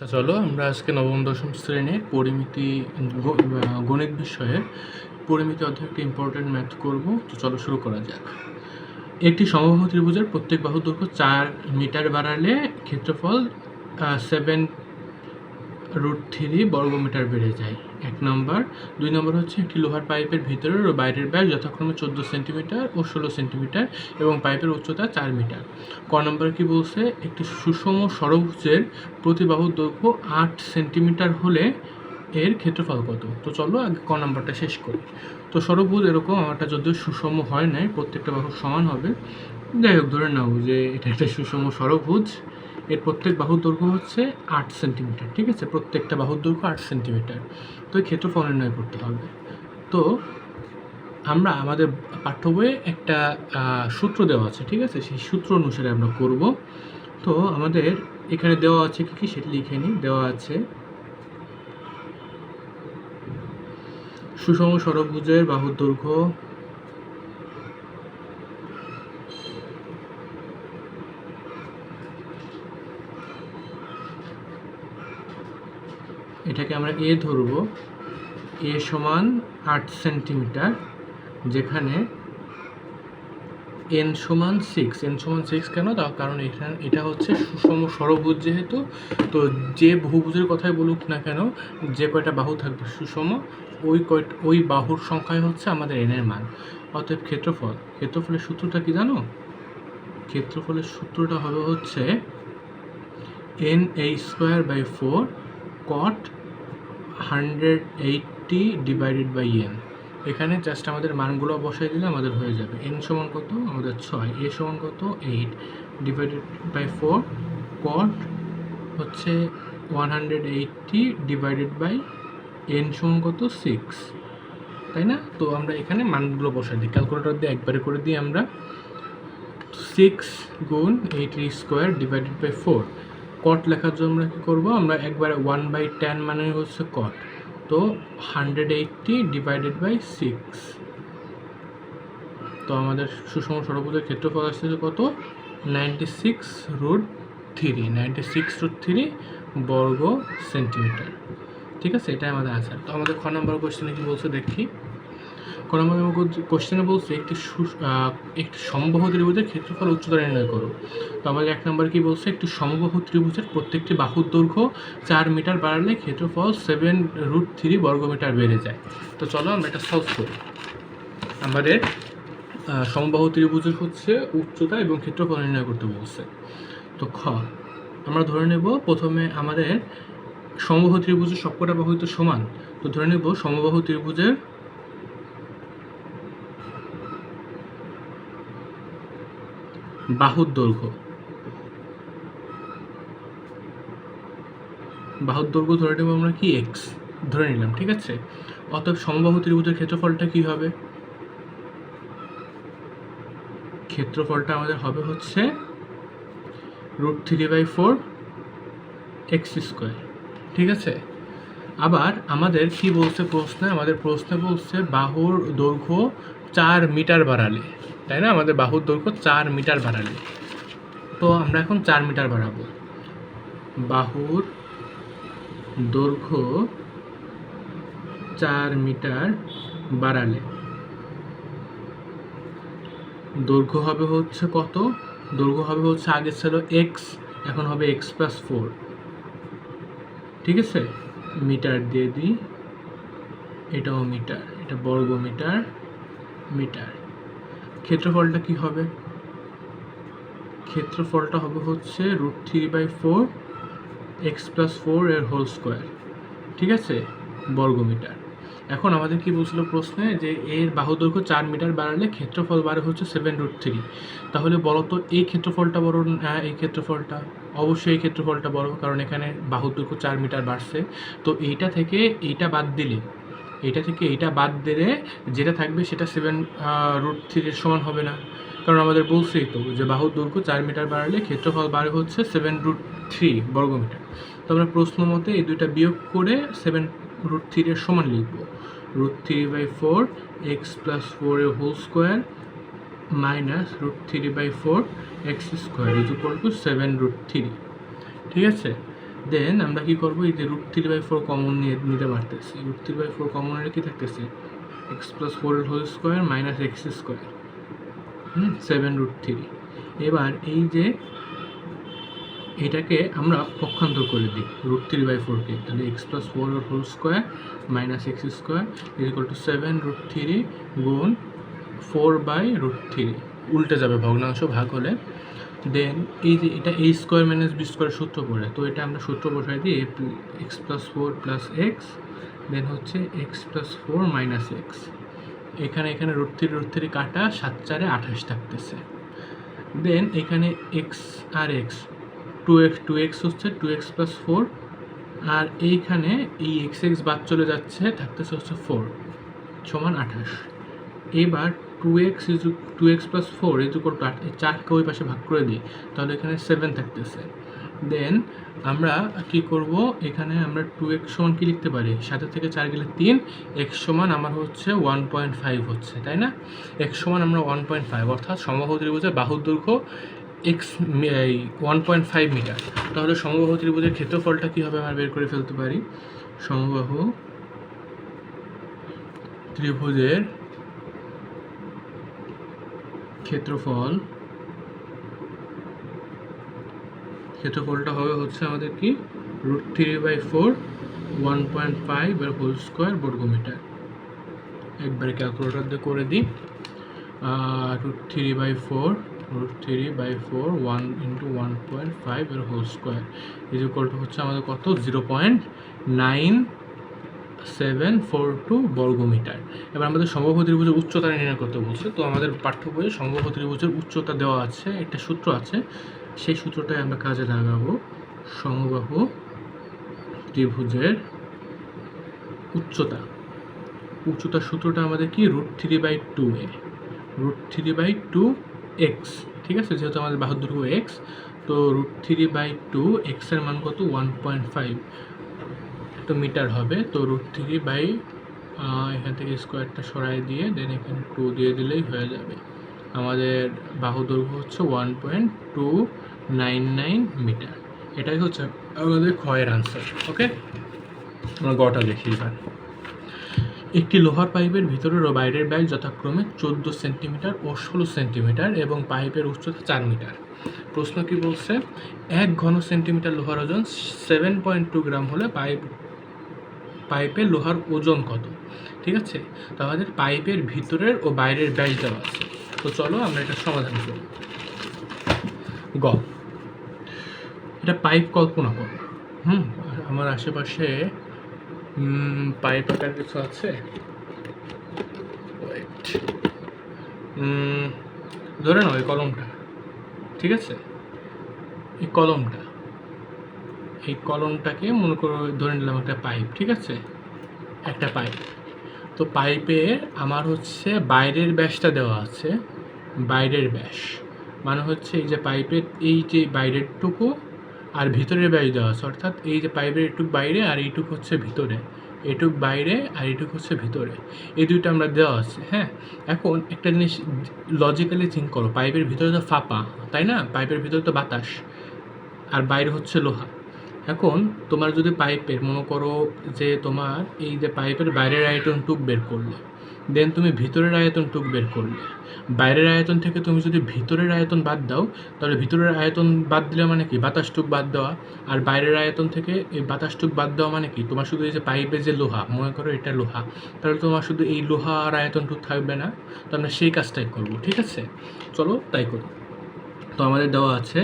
তা চলো, আমরা আজকে নবম, দশম শ্রেণির পরিমিতি গণিত বিষয়ে পরিমিতি অধ্যায় একটা ইম্পর্টেন্ট ম্যাথ করব। তো চলো শুরু করা যাক। একটি সমবাহু ত্রিভুজের প্রত্যেক বাহু দৈর্ঘ্য চার মিটার বাড়ালে ক্ষেত্রফল সেভেন রুট থ্রি বর্গমিটার বেড়ে যায়। এক নম্বর। দুই নম্বর হচ্ছে একটি লোহার পাইপের ভিতরের ও বাইরের ব্যাস যথাক্রমে চোদ্দ সেন্টিমিটার ও ষোলো সেন্টিমিটার এবং পাইপের উচ্চতা চার মিটার। ক নম্বর কি বলছে? একটি সুষম ষড়ভুজের প্রতি বাহুর দৈর্ঘ্য আট সেন্টিমিটার হলে এর ক্ষেত্রফল কত? তো চলো আগে ক নম্বরটা শেষ করি। তো ষড়ভুজ এরকম আমারটা যদিও সুষম হয় নাই, প্রত্যেকটা বাহু সমান হবে। যাই হোক, ধরে নাও যে এটা একটা সুষম ষড়ভুজ এর প্রত্যেক বাহুর দৈর্ঘ্য হচ্ছে আট সেন্টিমিটার, ঠিক আছে? প্রত্যেকটা বাহুর দৈর্ঘ্য আট সেন্টিমিটার। তো এই ক্ষেত্রফল নির্ণয় করতে হবে। তো আমরা আমাদের পাঠ্য বইয়ে একটা সূত্র দেওয়া আছে, ঠিক আছে? সেই সূত্র অনুসারে আমরা করব। তো আমাদের এখানে দেওয়া আছে কি কি? সেটা লিখে নিই। দেওয়া আছে, সুষম ষড়ভুজের বাহুর দৈর্ঘ্য এটাকে আমরা এ ধরব। এ সমান আট সেন্টিমিটার, যেখানে এন সমান সিক্স এন সমান সিক্স কেন? তার কারণ এখানে এটা হচ্ছে সুষম সরভুজ যেহেতু, তো যে বহুভুজের কথাই বলুক না কেন, যে কয়টা বাহু থাকবে সুষম, ওই কয়টা, ওই বাহুর সংখ্যাই হচ্ছে আমাদের এনের মান। অতএব ক্ষেত্রফল, ক্ষেত্রফলের সূত্রটা কি জানো? ক্ষেত্রফলের সূত্রটা হবে হচ্ছে এন এই square by four cot hundred eighty divided by N এখানে জাস্ট আমাদের মানগুলো বসাই দিলে আমাদের হয়ে যাবে। এন সমান কত? আমাদের ছয়। এ সমান কত? Eight divided by four cot হচ্ছে one hundred eighty divided by N সমান কত? সিক্স তাই না? তো আমরা এখানে মানগুলো বসাই দিই। ক্যালকুলেটর দিয়ে একবারে করে দিই আমরা। সিক্স গুণ eight square divided by four cot লেখার জন্য আমরা কী করব? আমরা একবারে ওয়ান বাই টেন মানে হচ্ছে কট তো hundred eighty divided by six তো আমাদের সুষম ষড়ভুজের ক্ষেত্রফল আসছে কত? Ninety six root three ninety six root three বর্গ সেন্টিমিটার ঠিক আছে? এটাই আমাদের আনসার তো আমাদের খ নম্বর কোশ্চেনে কি বলছে দেখি। ক নম্বর কোশ্চেনে বলছে, একটি একটি সমবাহু ত্রিভুজের ক্ষেত্রফল উচ্চতা নির্ণয় করো। তো আমাদের এক নম্বর কি বলছে, একটি সমবাহু ত্রিভুজের প্রত্যেকটি বাহুর দৈর্ঘ্য চার মিটার বাড়ালে ক্ষেত্রফল সেভেন রুট থ্রি বর্গমিটার বেড়ে যায়। তো চলো আমরা এটা সলভ করি। আমাদের সমবাহু ত্রিভুজের হচ্ছে উচ্চতা এবং ক্ষেত্রফল নির্ণয় করতে বলছে। তো খ, আমরা ধরে নেব প্রথমে আমাদের সমবাহু ত্রিভুজের সবকটা বাহু তো সমান। তো ধরে নেব সমবাহু ত্রিভুজের বাহুর দৈর্ঘ্য। বাহুর দৈর্ঘ্য ধরে নেব আমরা কি? এক্স ধরে নিলাম, ঠিক আছে? অতএব সমবাহু ত্রিভুজের ক্ষেত্রফলটা কি হবে? ক্ষেত্রফলটা আমাদের হবে হচ্ছে root three by four X square, ঠিক আছে? আবার আমাদের কি বলছে প্রশ্নে? আমাদের প্রশ্নে বলছে বাহুর দৈর্ঘ্য চার মিটার বাড়ালে। তাই না? আমাদের বাহুর দৈর্ঘ্য চার মিটার বাড়ালে। তো আমরা এখন চার মিটার বাড়াবো। বাহুর দৈর্ঘ্য চার মিটার বাড়ালে। দৈর্ঘ্য হবে হচ্ছে কত? দৈর্ঘ্য হবে হচ্ছে আগে ছিল এক্স এখন হবে এক্স প্লাস ফোর ঠিক আছে? মিটার দিয়ে দিই। এটাও মিটার, এটা বর্গ মিটার মিটার। ক্ষেত্রফলটা কি হবে? ক্ষেত্রফলটা হবে হচ্ছে root three by four X plus four এর হোল স্কোয়ার ঠিক আছে? বর্গ মিটার এখন আমাদের কি বলছিল প্রশ্নে? যে এর বাহু দৈর্ঘ্য চার মিটার বাড়ালে ক্ষেত্রফল বাড়ে হচ্ছে সেভেন রুট থ্রি তাহলে বলো তো, এই ক্ষেত্রফলটা বড় না এই ক্ষেত্রফলটা? অবশ্যই এই ক্ষেত্রফলটা বড়, কারণ এখানে বাহু দৈর্ঘ্য চার মিটার বাড়ছে। তো এইটা থেকে এইটা বাদ দিলে এইটা থেকে এটা বাদ দিলে যেটা থাকবে সেটা সেভেন রুট থ্রির সমান হবে না। কারণ আমাদের বলছেই তো যে বাহুর দৈর্ঘ্য চার মিটার বাড়ালে ক্ষেত্রফল বাড়ে হচ্ছে সেভেন রুট থ্রি বর্গমিটার। তো আমরা প্রশ্ন মতে এই দুইটা বিয়োগ করে সেভেন রুট থ্রির সমান লিখব। Root three by four X plus four এর whole square minus root three by four X square is equal to seven root three ঠিক আছে? দেন আমরা কি করব? এই যে root three by four common নিয়ে নিতে পারতেছি root three by four common নিলে কি থাকতেছে? X plus four whole square minus X square hmm seven root three এবার এই যে এটাকে আমরা পক্ষান্তর করে দিই রুট থ্রি বাই ফোরকে তাহলে X plus four whole square minus X square is two seven root three গুণ ফোর বাই রুট থ্রি উল্টে যাবে ভগ্নাংশ ভাগ হলে। দেন এই যে এটা A square minus B square সূত্র পড়ে, তো এটা আমরা সূত্র বসাই দিই X plus four plus X then হচ্ছে X plus four minus X এখানে এখানে রুট থ্রি রুট থ্রি কাটা সাত চারে আঠাশ থাকতেছে। দেন এখানে এক্স আর X two X two X হচ্ছে টু এক্স প্লাস ফোর আর এইখানে এই এক্স এক্স বাদ চলে যাচ্ছে, থাকতেছে হচ্ছে ফোর সমান আঠাশ। এবার two X is two X plus four is equal to আট, এই চারকে ওই পাশে ভাগ করে দিই, তাহলে এখানে সেভেন থাকতেছে। দেন আমরা কি করব? এখানে আমরা টু এক্স সমান কি লিখতে পারি? সাথে থেকে চার গেলে তিন এক্স সমান আমার হচ্ছে ওয়ান পয়েন্ট ফাইভ হচ্ছে, তাই না? এক্স সমান আমরা ওয়ান পয়েন্ট ফাইভ অর্থাৎ সমবাহু ত্রিভুজের বাহুর দৈর্ঘ্য এক্স এই ওয়ান পয়েন্ট ফাইভ মিটার। তাহলে সমবাহু ত্রিভুজের ক্ষেত্রফলটা কীভাবে আমরা বের করে ফেলতে পারি। সমবাহু ত্রিভুজের ক্ষেত্রফল, ক্ষেত্রফলটা হবে হচ্ছে আমাদের কি? Root three by four one point five এর হোল স্কোয়ার বর্গমিটার। একবারে ক্যালকুলেটর দিয়ে করে দিই। Root three by four root three by four one into one point five এর whole square is equal to হচ্ছে আমাদের কত? Zero point nine seven four two বর্গমিটার। এবার আমাদের সমবাহু ত্রিভুজের উচ্চতা নির্ণয় করতে বলছে, তো আমাদের পাঠ্য বইয়ে সমবাহু ত্রিভুজের উচ্চতা দেওয়া আছে, একটা সূত্র আছে, সেই সূত্রটাই আমরা কাজে লাগাবো, সমবাহু ত্রিভুজের উচ্চতা। উচ্চতার সূত্রটা আমাদের কি? Root three by two A root three by two X ঠিক আছে? যেহেতু আমাদের বাহুর দৈর্ঘ্য এক্স তো রুট থ্রি বাই টু এক্সের মান কত? ওয়ান পয়েন্ট ফাইভ মিটার হবে, তো রুট থ্রি বাই এখান থেকে স্কোয়ারটা সরাই দিয়ে দেন এখানে টু দিয়ে দিলেই হয়ে যাবে। আমাদের বাহু দৈর্ঘ্য হচ্ছে one point two nine nine metre এটাই হচ্ছে আমাদের ক্ষয়ের আনসার ওকে আমরা গটা দেখি এবার। একটি লোহার পাইপের ভিতরের ও বাইরের ব্যাস যথাক্রমে চোদ্দ সেন্টিমিটার ও ষোলো সেন্টিমিটার এবং পাইপের উচ্চতা চার মিটার প্রশ্ন কি বলছে? এক ঘন সেন্টিমিটার লোহার ওজন সেভেন পয়েন্ট টু গ্রাম হলে পাইপ পাইপের লোহার ওজন কত? ঠিক আছে? তো আমাদের পাইপের ভিতরের ও বাইরের ব্যাস দেওয়া আছে। তো চলো আমরা এটা সমাধান করি। গ। এটা পাইপ কল্পনা করো। হুম? আমার আশেপাশে পাইপ আকার কিছু আছে? ধরে নাও এই কলমটা। ঠিক আছে? এই কলমটা। এই কলমটাকে মনে করো ধরে নিলাম একটা পাইপ, ঠিক আছে? একটা পাইপ। তো পাইপে আমার হচ্ছে বাইরের ব্যাসটা দেওয়া আছে, বাইরের ব্যাস। মানে হচ্ছে এই যে পাইপের এই যে বাইরেরটুকু আর ভিতরের ব্যাস দেওয়া আছে, অর্থাৎ এই যে পাইপের এটুক বাইরে আর এইটুক হচ্ছে ভিতরে। এটুক বাইরে আর এটুক হচ্ছে ভিতরে। এই দুইটা আমরা দেওয়া আছে হ্যাঁ? এখন একটা জিনিস লজিক্যালি থিঙ্ক করো, পাইপের ভিতরে তো ফাঁপা, তাই না? পাইপের ভিতরে তো বাতাস, আর বাইরে হচ্ছে লোহা। এখন তোমার যদি পাইপের, মনে করো যে তোমার এই যে পাইপের বাইরের আয়তন টুক বের করলে দেন তুমি ভিতরের আয়তন টুক বের করলে, বাইরের আয়তন থেকে তুমি যদি ভিতরের আয়তন বাদ দাও, তাহলে ভিতরের আয়তন বাদ দিলে মানে কি? বাতাস টুক বাদ দেওয়া। আর বাইরের আয়তন থেকে এই বাতাস টুক বাদ দেওয়া মানে কি? তোমার শুধু এই যে পাইপে যে লোহা, মনে করো এটা লোহা, তাহলে তোমার শুধু এই লোহা আর আয়তন টুক থাকবে না, তো আমরা সেই কাজটাই করব, ঠিক আছে? চলো তাই করো। তো আমাদের দেওয়া আছে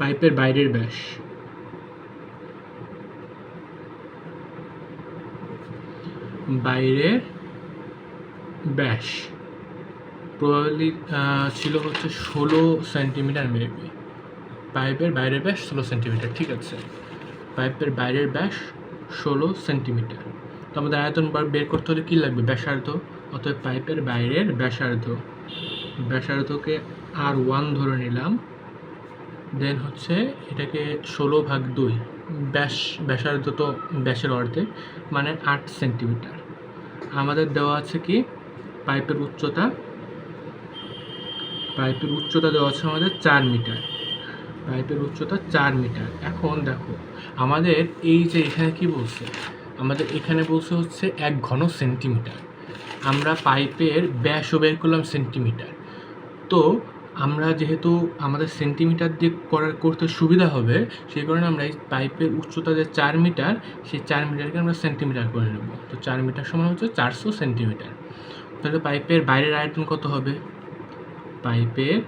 পাইপের বাইরের ব্যাস। বাইরের ব্যাস। প্রবাবলি ছিল হচ্ছে ষোলো সেন্টিমিটার মেবি পাইপের বাইরের ব্যাস ষোলো সেন্টিমিটার ঠিক আছে। পাইপের বাইরের ব্যাস ষোলো সেন্টিমিটার তো আমাদের আয়তন বার করতে হলে কী লাগবে? ব্যাসার্ধ। অতএব পাইপের বাইরের ব্যাসার্ধ। ব্যাসার্ধকে আর ওয়ান ধরে নিলাম। দেন হচ্ছে এটাকে ষোলো ভাগ দুই, ব্যাস, ব্যাসার্ধ তো ব্যাসের অর্ধেক মানে আট সেন্টিমিটার। আমাদের দেওয়া আছে কি? পাইপের উচ্চতা পাইপের উচ্চতা দেওয়া আছে আমাদের চার মিটার। পাইপের উচ্চতা চার মিটার। এখন দেখো, আমাদের এই যে এখানে কি বলছে? আমাদের এখানে বলছে হচ্ছে এক ঘন সেন্টিমিটার। আমরা পাইপের ব্যাসও বের করলাম সেন্টিমিটার। তো আমরা যেহেতু আমাদের সেন্টিমিটার দিয়ে করার, করতে সুবিধা হবে, সেই কারণে আমরা এই পাইপের উচ্চতা যে চার মিটার সেই চার মিটারকে আমরা সেন্টিমিটার করে নেব। তো চার মিটার সমান হচ্ছে চারশো সেন্টিমিটার তাহলে পাইপের বাইরের আয়তন কত হবে? পাইপের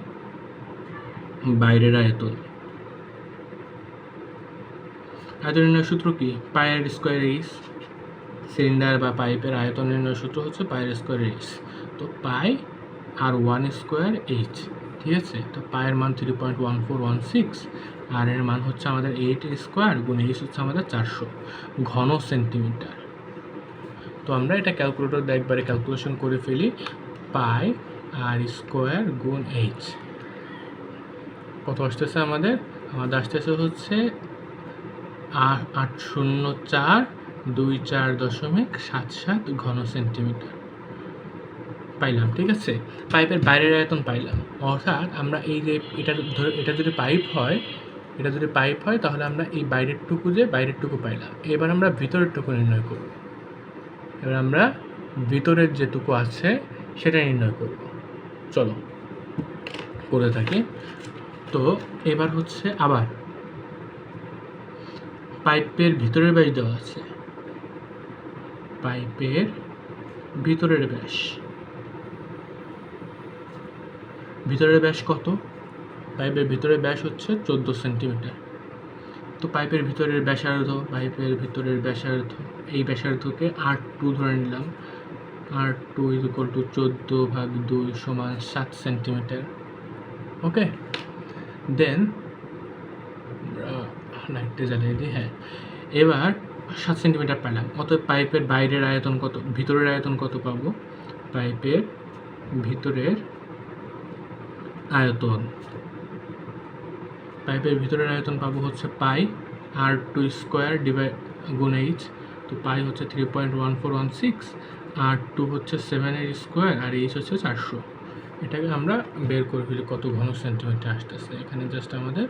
বাইরের আয়তন। আয়তন নির্ণয় সূত্র কি? পায়ের স্কোয়ার এইচ সিলিন্ডার বা পাইপের আয়তন নির্ণয় সূত্র হচ্ছে পায়ের স্কোয়ার এইচ তো pi R one square H ঠিক আছে? তো পায়ের মান three point one four one six R এর মান হচ্ছে আমাদের এইট স্কোয়ার গুণ এইচ হচ্ছে আমাদের চারশো ঘন সেন্টিমিটার তো আমরা এটা ক্যালকুলেটর দিয়ে একবারে ক্যালকুলেশন করে ফেলি পাই আর স্কোয়ার গুণ এইচ কত আসতেছে আমাদের? আমাদের আসতেছে হচ্ছে আট শূন্য চার দুই চার দশমিক সাত সাত ঘন সেন্টিমিটার পাইলাম, ঠিক আছে? পাইপের বাইরের আয়তন পাইলাম। অর্থাৎ আমরা এই যে এটা ধরে, এটা যদি পাইপ হয়, এটা যদি পাইপ হয়, তাহলে আমরা এই বাইরের টুকু যে বাইরের টুকু পাইলাম। এবার আমরা ভিতরের টুকু নির্ণয় করব। এবার আমরা ভিতরের যেটুকু আছে, সেটা নির্ণয় করব। চলো, করে থাকি। তো এবার হচ্ছে আবার পাইপের ভিতরের ব্যাস দেওয়া আছে। পাইপের ভিতরের ব্যাস। ভিতরের ব্যাস কত? পাইপের ভিতরের ব্যাস হচ্ছে চোদ্দ সেন্টিমিটার। তো পাইপের ভিতরের ব্যাসার্ধ, পাইপের ভিতরের ব্যাসার্ধ, এই ব্যাসার্ধকে আর টু ধরে নিলাম। R two is equal to চোদ্দ ভাগ দুই সমান সাত সেন্টিমিটার। ওকে দেন লাইটটা জ্বালিয়ে দিই হ্যাঁ। এবার সাত সেন্টিমিটার পেলাম অতএব পাইপের বাইরের আয়তন কত? ভিতরের আয়তন কত পাবো? পাইপের ভিতরের আয়তন। পাইপের ভিতরের আয়তন পাবো হচ্ছে pi R two square divide গুণ এইচ তো পাই হচ্ছে three point one four one six R two হচ্ছে সেভেনের স্কোয়ার আর এইচ হচ্ছে চারশো। এটাকে আমরা বের করে ফেলি কত ঘন সেন্টিমিটার আসতেছে। এখানে জাস্ট আমাদের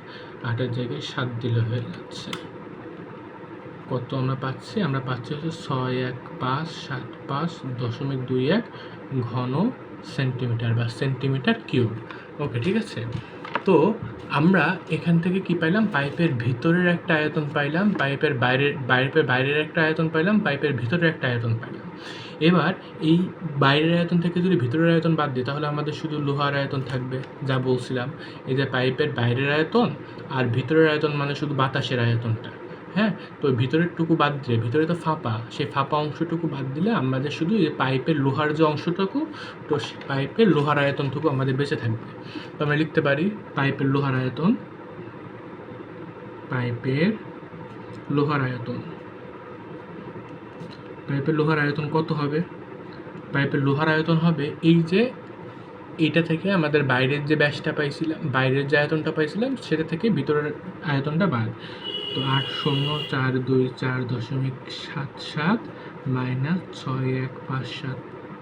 আটের জায়গায় সাত দিলে হয়ে যাচ্ছে। কত আমরা পাচ্ছি? আমরা পাচ্ছি হচ্ছে ছয় এক পাঁচ সাত পাঁচ দশমিক দুই এক ঘন সেন্টিমিটার বা সেন্টিমিটার কিউব ওকে, ঠিক আছে। তো আমরা এখান থেকে কি পাইলাম? পাইপের ভিতরের একটা আয়তন পাইলাম, পাইপের বাইরের পাইপের বাইরের একটা আয়তন পাইলাম, পাইপের ভিতরের একটা আয়তন পাইলাম। এবার এই বাইরের আয়তন থেকে যদি ভিতরের আয়তন বাদ দিই, তাহলে আমাদের শুধু লোহার আয়তন থাকবে, যা বলছিলাম। এই যে পাইপের বাইরের আয়তন আর ভিতরের আয়তন মানে শুধু বাতাসের আয়তনটা। হ্যাঁ তো ভিতরের টুকু বাদ দিলে ভিতরে তো ফাঁপা, সেই ফাঁপা অংশটুকু বাদ দিলে আমাদের শুধু এই পাইপের লোহার যে অংশটুকু, তো সে পাইপের লোহার আয়তনটুকু আমাদের বেঁচে থাকবে। তো আমরা লিখতে পারি পাইপের লোহার আয়তন, পাইপের লোহার আয়তন। পাইপের লোহার আয়তন কত হবে? পাইপের লোহার আয়তন হবে এই যে এইটা থেকে আমাদের বাইরের যে ব্যাসটা পাইছিলাম, বাইরের যে আয়তনটা পাইছিলাম, সেটা থেকে ভিতরের আয়তনটা বাদ। তো আট শূন্য চার দুই চার দশমিক সাত সাত মাইনাস ছয় এক পাঁচ সাত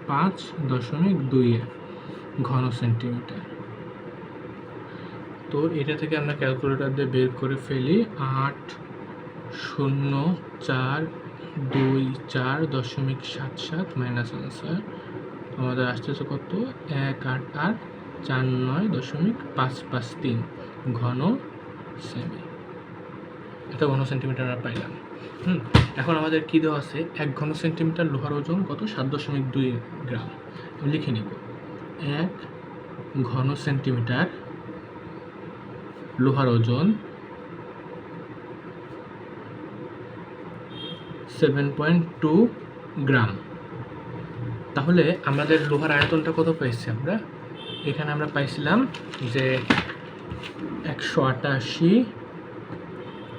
পাঁচ দশমিক দুই এক ঘন সেন্টিমিটার। তো এটা থেকে আমরা ক্যালকুলেটর দিয়ে বের করে ফেলি। আট শূন্য চার দুই চার দশমিক সাত সাত মাইনাস আনসার। আমাদের আসতেছে কত? এক আট আট চার নয় দশমিক পাঁচ পাঁচ তিন ঘন সেমি। এত ঘন সেন্টিমিটার আমরা পাইলাম। হুম, এখন আমাদের কী দেওয়া আছে? এক ঘন সেন্টিমিটার লোহার ওজন কত? সাত দশমিক দুই গ্রাম। লিখে নিব। এক ঘন সেন্টিমিটার লোহার ওজন সেভেন পয়েন্ট টু গ্রাম। তাহলে আমাদের লোহার আয়তনটা কত পাইছি আমরা? এখানে আমরা পাইছিলাম যে একশো আটাশি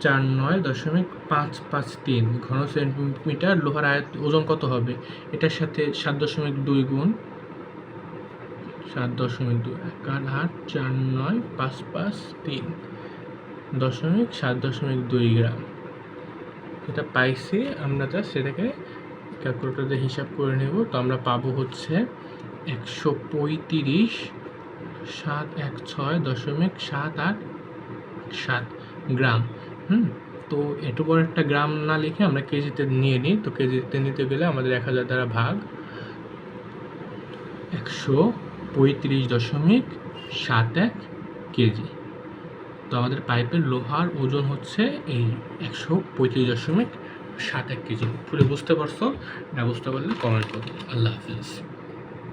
চার নয় দশমিক পাঁচ পাঁচ তিন। ঘন সেন্টিমিটার লোহার আয়ত, ওজন কত হবে? এটার সাথে সাত দশমিক দুই গুণ সাত দশমিক দুই। এক আট চার নয় পাঁচ পাঁচ তিন। দশমিক সাত দশমিক দুই গ্রাম। এটা পাইছি, আমরা জাস্ট সেটাকে ক্যালকুলেটর দিয়ে হিসাব করে নেব। তো আমরা পাবো হচ্ছে একশো পঁয়ত্রিশ, সাত এক ছয় দশমিক সাত আট সাত গ্রাম। হুম, তো এটুকু একটা গ্রাম না লিখে আমরা কেজিতে নিয়ে নিই। তো কেজিতে নিতে গেলে আমাদের এক হাজার দ্বারা ভাগ একশো পঁয়ত্রিশ দশমিক সাত এক কেজি। তো আমাদের পাইপের লোহার ওজন হচ্ছে এই একশো পঁয়ত্রিশ দশমিক সাত এক কেজি। পুরো বুঝতে পারছ? না বুঝতে পারলে কমেন্ট করো। আল্লাহ হাফিজ।